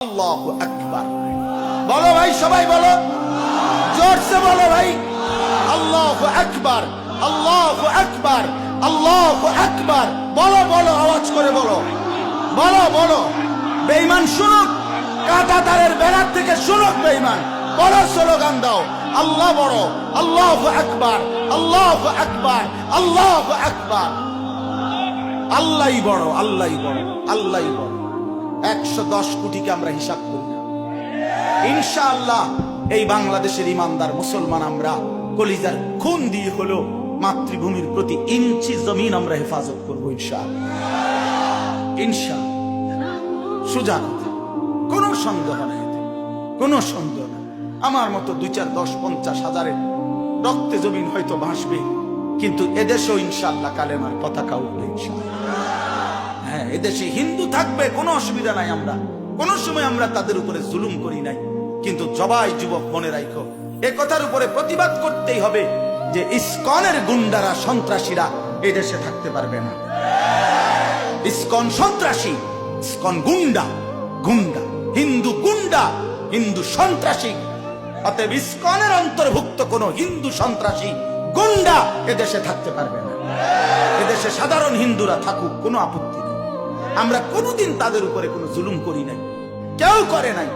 আল্লাহ আকবার। বলো ভাই, সবাই বলো। জোরসে বলো ভাই। আল্লাহ আকবার আল্লাহ আকবার আল্লাহ আকবার। বলো বলো, আওয়াজ করে বলো। বলো বলো। বেইমান শুনুক, কাটা তারের বেড়ার থেকে শুনুক বেঈমান। বড় স্লোগান দাও। আল্লাহ বড়, আল্লাহ আকবার আল্লাহ আকবার আল্লাহ আকবার। আল্লাহই বড় আল্লাহই বড় আল্লাহই বড়। একশো দশ কোটিকে আমরা হিসাব করি না। ইনশাআল্লাহ এই বাংলাদেশের ইমানদার মুসলমান আমরা কলিজার খুন দিয়ে হলো মাতৃভূমির প্রতি ইঞ্চি জমিন আমরা হেফাজত করব ইনশা সোজা কথা, কোনো সন্দেহ নাই। কোনো সন্দেহ নাই। আমার মতো দুই চার দশ পঞ্চাশ হাজারের রক্তে জমিন হয়তো ভাসবে, কিন্তু এদেশেও ইনশাআল্লাহ কালেমার পতাকা উঠবে ইনশাআল্লাহ। হ্যাঁ এদেশে হিন্দু থাকবে, কোনো অসুবিধা নাই আমরা। কোন সময় আমরা তাদের উপরে জুলুম করি নাই। কিন্তু জবাই যুবক, মনে রাখো এ কথার উপরে প্রতিবাদ করতেই হবে যে ইসকনের গুন্ডারা, সন্ত্রাসীরা এই দেশে থাকতে পারবে না। ইসকন সন্ত্রাসী, ইসকন গুন্ডা গুন্ডা, হিন্দু গুন্ডা, হিন্দু সন্ত্রাসী। অতএব ইসকনের অন্তর্ভুক্ত কোন হিন্দু সন্ত্রাসী, গুন্ডা এদেশে থাকতে পারবে না। এদেশে সাধারণ হিন্দুরা থাকুক, কোনো আপত্তি আমরা কোনোদিন তাদের উপরে কোনো জুলুম করি নাই। কেউ করে নাই।